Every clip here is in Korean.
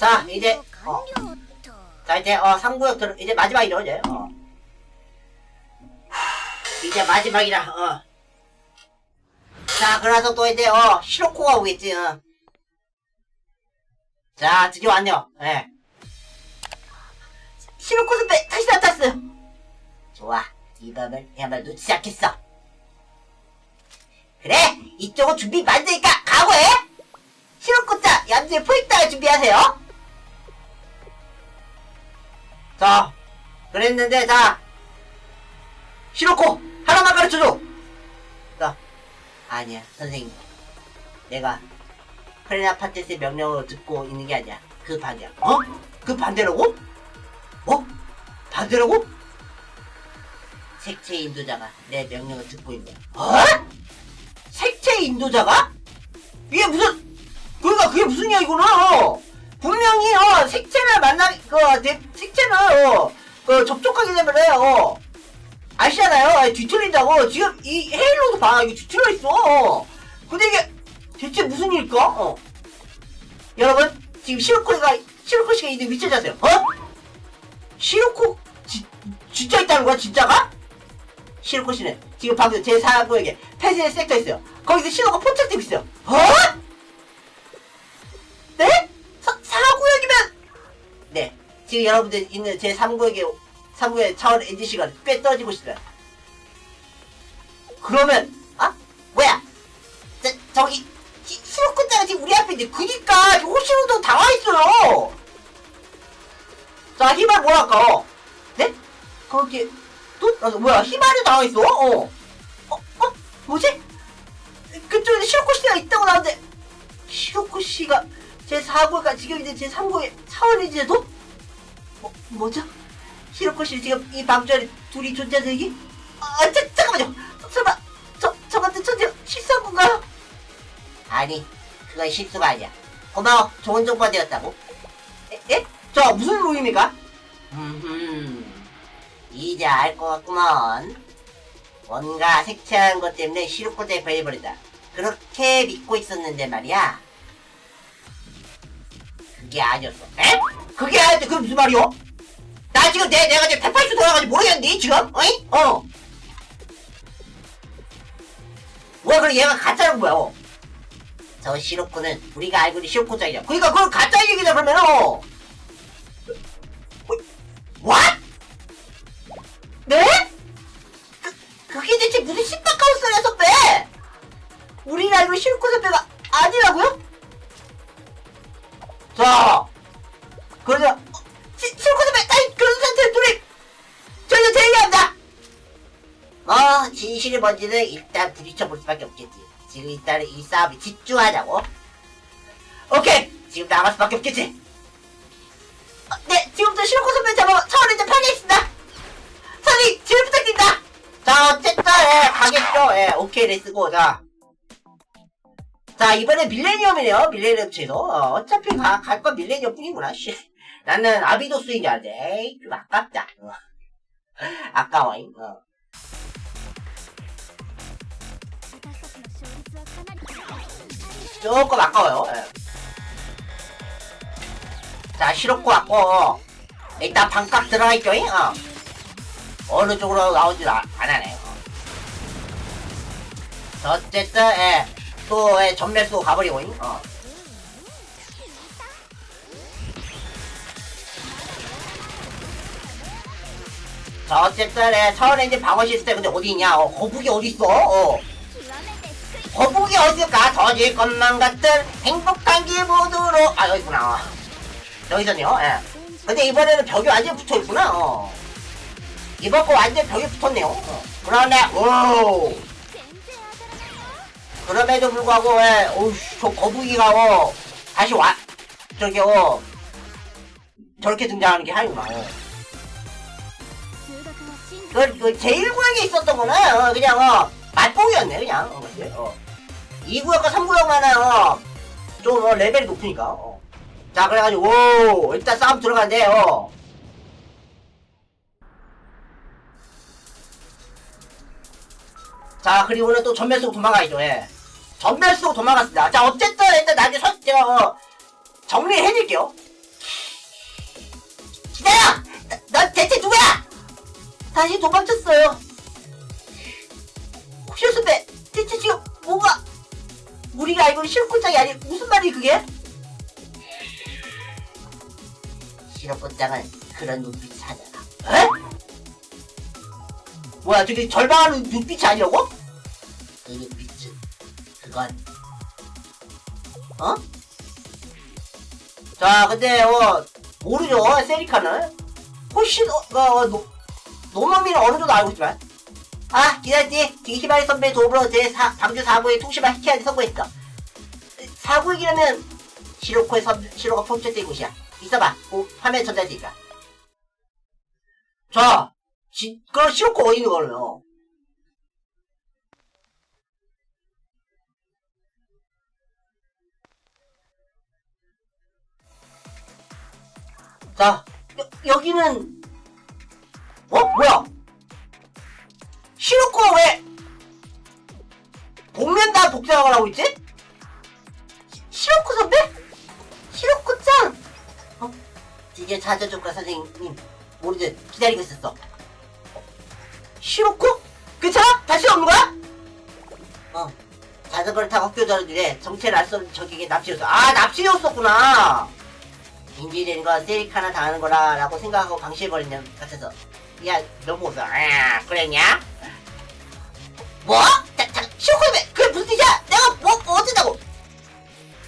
자, 이제, 어. 자, 이제, 어, 3구역 들, 이제 마지막이죠, 이제, 어. 하, 이제 마지막이라, 어. 자, 그래서 또 이제, 어, 시로코가 오겠지, 어. 자, 드디어 왔네요, 예. 시로코 선배, 다시 나타났어요. 좋아, 이 밤을 야말 놓치지 않겠어. 그래, 이쪽은 준비 만드니까 각오해! 시로코자, 얌전히 포획당을 준비하세요. 자, 그랬는데, 자, 시로코, 하나만 가르쳐줘! 자, 아니야, 선생님. 내가, 크레나 파테스의 명령을 듣고 있는 게 아니야. 그 반대야. 어? 그 반대라고? 어? 반대라고? 색채 인도자가 내 명령을 듣고 거야. 어? 색채 인도자가? 이게 무슨, 그러니까 그게 무슨 이야기구나! 분명히, 어, 색채를 만나, 그, 내, 색채를, 어, 그, 접촉하게 되면, 어, 아시잖아요? 뒤틀린다고. 지금 이 헤일로도 봐. 이거 뒤틀려 있어. 근데 이게 대체 무슨 일일까? 어. 여러분, 지금 시로코가, 시로코 씨가 있는 위치에 자세요. 어? 시로코, 지, 진짜 있다는 거야, 진짜가? 시로코 씨는 지금 방금 제 4구에게 패스의 섹터 있어요. 거기서 신호가 포착되고 있어요. 어? 지금 여러분들 있는 제 3구역에 3구의 차원 NGC가 꽤 떨어지고 있어요. 그러면 아? 뭐야? 저, 저기 시- 시로코자가 지금 우리 앞에 있는데 그니까 호시로도 당황했어요. 자 히말 뭐랄까? 어? 네? 거기 또? 아, 뭐야 히말이 당황했어? 어? 어? 어? 뭐지? 그쪽에 시로코 씨가 있다고 나왔는데 시로코 씨가 제 4구가 지금 이제 제 3구의 차원인지도? 뭐, 뭐죠? 시로코 씨 지금 이 방전에 둘이 존재하는 얘기? 아, 자, 잠깐만요. 설마 저, 저 같은 천재 실수한 건가요? 아니, 그건 실수가 아니야. 고마워. 좋은 정보가 되었다고. 에? 에? 저 무슨 의미입니까? 음, 이제 알 것 같구먼. 뭔가 색채한 것 때문에 시루코드에 배해버린다. 그렇게 믿고 있었는데 말이야. 그게 아니었어. 에? 그게 아니었대. 그게 무슨 말이오? 나 지금 내, 내가 지금 대파이스 돌아가지고 모르겠는데, 지금? 어이? 어. 뭐야, 그럼 얘가 가짜는 뭐야, 어? 저 시로코는 우리가 알고 있는 시로코짱이야. 그러니까 그건 가짜 얘기다, 그러면은, 어. What? 네? 그, 그게 대체 무슨 신박한 소리야, 선배? 우리가 알고 있는 시로코 선배가 아니라고요? 자, 그러자, 진실이 뭔지는 일단 부딪혀 볼 수밖에 없겠지. 지금 일단은 이 싸움에 집중하자고. 오케이! 지금 나갈 수밖에 없겠지. 어, 네, 지금부터 시로코 선배 잡아 차원에 이제 파괴했습니다. 선이 지을 부탁드립니다. 자, 어쨌든, 예, 가겠죠. 예, 오케이, 레츠고, 자. 자, 이번에 밀레니엄이네요. 밀레니엄 채도. 어, 어차피 가, 갈건 밀레니엄 뿐이구나, 씨. 나는 아비도스인 줄 알았는데, 에이, 좀 아깝다. 어. 아까워잉, 어. 조금 아까워요. 예. 자, 시럽고 왔고, 일단 반값 들어가 있죠, 잉? 어. 어느 쪽으로 나오지 안 하네. 어. 자, 어쨌든, 예. 또, 예, 전멸 쓰고 가버리고, 잉? 어. 자, 어쨌든, 예, 차원 엔진 방어 시스템 근데 어디 있냐? 어, 거북이 어디 있어? 어. 거북이 어딜까? 터질 것만 같은 행복한 기분으로 아 여기 있구나 여기 있었네요 예. 근데 이번에는 벽이 완전 붙어있구나 어. 이번 거 완전 벽이 붙었네요 어. 그러네 오 그럼에도 불구하고 예. 오우 저 거북이가 어. 다시 와 저기 어 저렇게 등장하는 게 하이구나 어. 그, 그 제일 구역에 있었던 거는 어, 그냥 어 맛보기였네 그냥 어? 어. 2구역과 3구역만은 어, 좀 어, 레벨이 높으니까 어. 자 그래가지고 오 일단 싸움 들어간대 어. 자 그리고는 또 전멸 쓰고 도망가야죠 예. 전멸 쓰고 도망갔습니다 자 어쨌든 일단 나중에 선 제가 어, 정리해드릴게요 야! 너, 너 대체 누구야? 다시 도망쳤어요. 선배, 대체 지금 뭐가 우리가 알고 있는 실고장이 아니 무슨 말이 그게? 실업고장은 그런 눈빛을 하잖아. 에? 뭐야, 저기 절망하는 눈빛이 아니라고? 그 눈빛은 그건 어? 자, 근데 어 모르죠, 세리카는 훨씬 어, 어, 노, 노노미는 어느 정도 알고 있지만 아, 기다렸지. 디히바리 선배의 도움으로 제 사, 방주 사고의 통신만 해킹하는 성공했어. 사고이기라면 시로코의 선, 시로가 폰체된 곳이야. 있어봐. 오, 화면 전달되니까. 자, 지, 그럼 시로코 어디 있는 거예요? 자, 여, 여기는 어? 뭐야? 시로코가 왜 복면다 복장을 하고 있지? 시- 시로코 선배? 시로코-짱! 어? 드디어 찾아줄까 선생님 모르듯 기다리고 있었어 어? 시로코? 괜찮아? 다시 오는 거야? 어 자전거를 타고 학교 길에 정체를 알 수 없는 적에게 납치였어 아 납치였었구나 인질되는 건 세리카나 당하는 거라 라고 생각하고 방치해버린 것 같아서 야 너무 웃어 아 그랬냐? 뭐? 자, 자, 시로코님의 그게 무슨 뜻이야? 내가 뭐, 뭐 어쩌자고.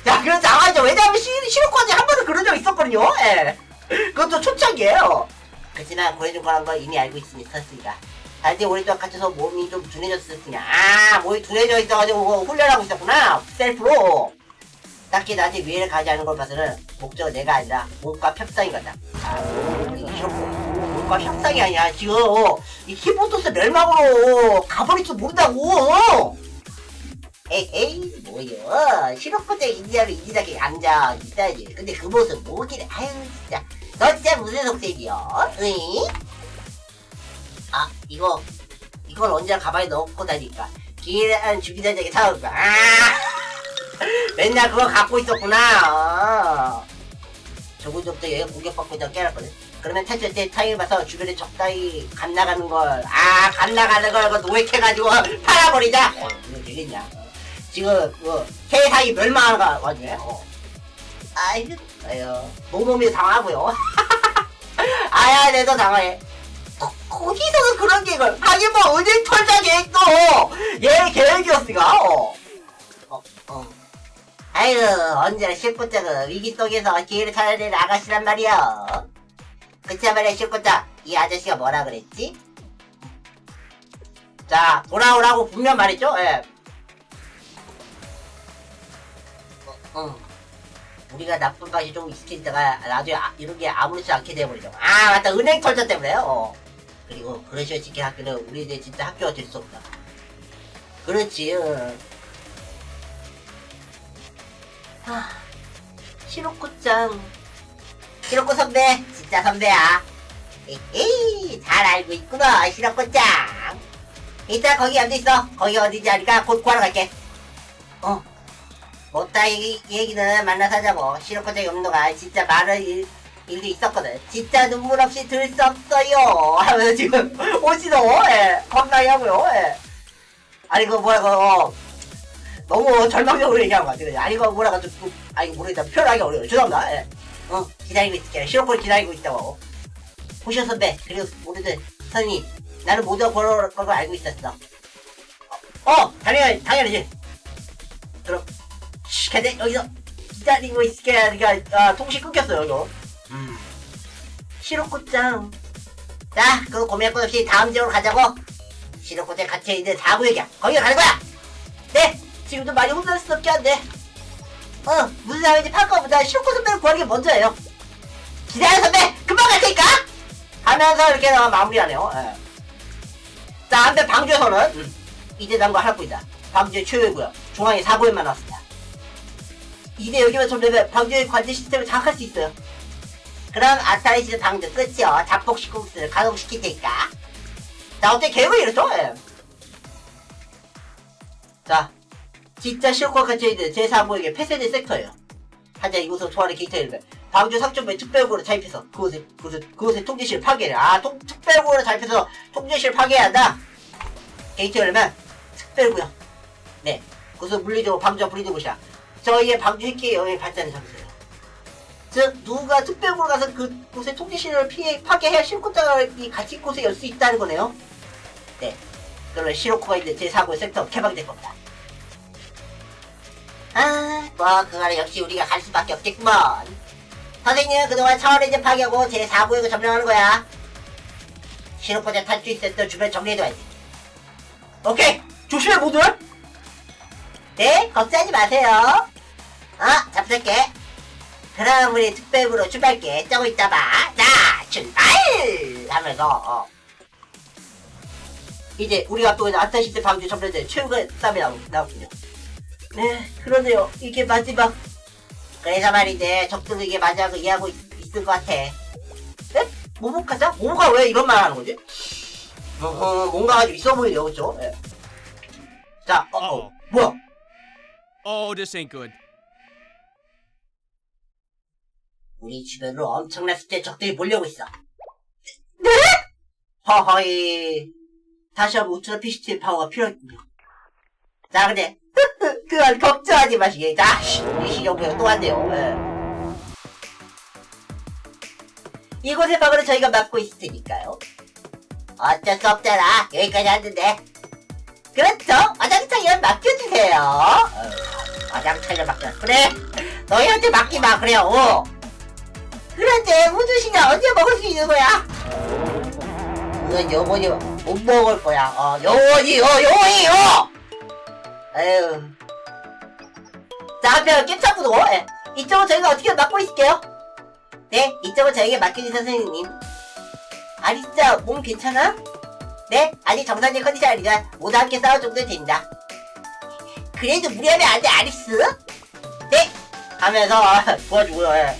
야 그런 상황이죠 왜냐하면 시, 시로코한테 한 번은 그런 적 있었거든요. 예. 그것도 초창기에요. 그렇지만 고해준 거란 걸 이미 알고 있으니 컸으니까 달대 오랫동안 갇혀서 몸이 좀 둔해졌을 뿐이야. 아 몸이 둔해져 있어가지고 뭐 훈련하고 있었구나 셀프로. 딱히 나한테 위해를 가지 않은 걸 봐서는 목적은 내가 아니라 몸과 협상인 거다. 아 이렇고 몸과 협상이 아니야 지금. 이 히포토스 멸망으로 가버릴 줄 모른다고. 에헤이 뭐여. 실업부터 인디아로 인디하게 앉아 있어야지 근데 그 모습 뭐길래 아유 진짜. 너 진짜 무슨 속색이여? 응? 아 이거 이걸 언제 가방에 넣고 다니까. 기회한 주기자에게 사올 거야 아! 맨날 그거 갖고 있었구나. 어. 조금조금도 얘가 공격받고 있다가 깨달거든 그러면 탈출 때 타이밍 봐서 주변에 적당히 간 나가는 걸 아 간 나가는 걸 노획해가지고 팔아버리자 어, 이거 되겠냐 어. 지금 그 세상이 멸망하는 거 와중에 어. 아이고 아유 몸몸이 당하고요 아야 내도 당해 거, 거기서는 그런 계획을 하긴 뭐 은행 털자 계획도 얘 계획이었으니까 어. 어, 어. 아유 언제나 실꽃장은 위기 속에서 기회를 찾아내는 아가씨란 말이야 그치 말이야 실꽃장 이 아저씨가 뭐라 그랬지? 자 돌아오라고 분명 말했죠 예. 어, 어. 우리가 나쁜 맛이 좀 익숙해지다가 나중에 아, 이런 게 아무렇지 않게 돼버리죠 아 맞다 은행 털자 때문에요 어. 그리고 그러시오 지킨 학교는 우리들 진짜 학교가 될 수 없다 그렇지 어. 아, 시로코짱. 시로코 선배, 진짜 선배야. 에헤이, 잘 알고 있구나, 시로코 짱. 이따 거기 앉아있어. 거기 어디지 아니까 곧 구하러 갈게. 어. 못다 얘기, 얘기는 만나서 하자고. 시로코짱 없는 동안 진짜 많은 일, 일도 있었거든. 진짜 눈물 없이 들 수 없어요. 하면서 지금 오지도, 예, 겁나게 하고요, 예. 아니, 그, 뭐야, 그거. 너무 절망적으로 얘기한 것 같아요. 아니, 이거 뭐라 가지고, 아, 이거 모르겠다. 표현하기 어려워요. 죄송합니다. 예. 어, 기다리고 있을게요. 시로콜 기다리고 있다고. 호시오 선배, 그리고 모두들, 선생님, 나는 모두가 걸어올 걸 알고 있었어. 어, 어 당연히, 당연하지. 그럼, 쉬, 근데 여기서 기다리고 있을게. 그러니까, 아, 통신 끊겼어요, 이거. 음. 시로코짱. 자, 그거 고민할 것 없이 다음 지역으로 가자고. 시로코짱 갇혀있는 사구 얘기야. 거기 가는 거야! 네! 지금도 많이 혼란스럽게 한데 어 무슨 상황인지 파악하보다 실코 선배를 구하는 게 먼저예요. 기다려 선배 금방 갈 테니까! 하면서 이렇게 나와 마무리하네요. 예. 자 한편 방주에서는 음, 이대장과 할부이다. 방주의 최후고요 중앙에 4구에만 나왔습니다. 이대 여기만 좀 되면 방주의 관제 시스템을 장악할 수 있어요. 그럼 아타리 시대 방주 끝이요. 공수를 가동시킬 테니까. 자 어때 계획은 이렇죠? 예. 자 진짜 실컷 갇혀있는 제3부에게 폐쇄된 섹터예요. 하자 이곳으로 소환의 게이트를 방주 상점부에 특별구로 차입해서 그곳에 그곳에 그곳에 통제실 파괴를 아 통, 특별구로 차입해서 통제실 파괴해야 한다. 게이트 열면 특별구역. 네. 그것은 물리적으로 방주와 불리는 곳이야. 저희의 방주 핵기의 영향이 발전의 장소예요. 즉 누가 특별구로 가서 그곳의 통제실을 피해 파괴해야 실코자가 같이 곳에 열 수 있다는 거네요. 네. 그러면 시로코가 있는 제4구의 섹터 개방될 겁니다 아, 뭐 그거는 역시 우리가 갈 수밖에 없겠구먼. 선생님은 그동안 차원레이저 파괴하고 제 4구역을 점령하는 거야. 신호포자 탈출 있었던 주변 정리해둬야지. 오케이! 조심해, 모두들! 네, 걱정하지 마세요. 아, 잡술게. 그럼 우리 특별부로 출발게. 쪼고 있다 봐. 자, 출발! 하면서, 어. 이제 우리가 또 아타시스 방주 점령된 최후의 싸움이 나오, 나오군요. 네, 그러네요. 이게 마지막. 그래서 말인데, 적들은 이게 마지막을 이해하고 있, 을 것 같아. 네? 모모카자? 모모가 왜 이런 말 하는 거지? 어허, 뭔가 아주 있어 보이네요, 그쵸? 예. 자, 어, 어, 어. 뭐야? Oh, this ain't good. 우리 주변으로 엄청난 숫자의 적들이 몰려오고 있어. 네? 허허이. 다시 한번 우트라 PCT의 파워가 필요했군요. 자, 근데, 그건 걱정하지 마시게. 자, 씨, 이 시경부가 또 왔네요. 예. 이곳의 방어는 저희가 맡고 있을 테니까요. 어쩔 수 없잖아. 여기까지 왔는데. 그렇죠. 화장창이랑 맡겨주세요. 어, 화장창을 맡겨. 그래. 너희한테 맡기마. 그래요. 어. 그런데 우주신이 언제 먹을 수 있는 거야? 그건 영원히 못 먹을 거야. 어, 영원히, 어, 영원히, 어! 에휴. 자, 한편 깻차구도, 예. 이쪽은 저희가 어떻게 맡고 있을게요? 네, 이쪽은 저에게 맡겨주신 선생님. 아리스자, 몸 괜찮아? 네, 아직 정상적인 컨디션 아니지만 모두 함께 싸울 정도 됩니다. 그래도 무리하면 안 돼, 아리스? 네! 하면서 도와주고요, 예.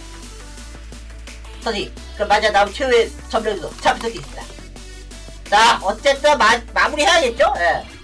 선생님, 그럼 맞아 다음 최후의 점령도 차 부탁드립니다. 자, 어쨌든 마, 마무리 해야겠죠? 예.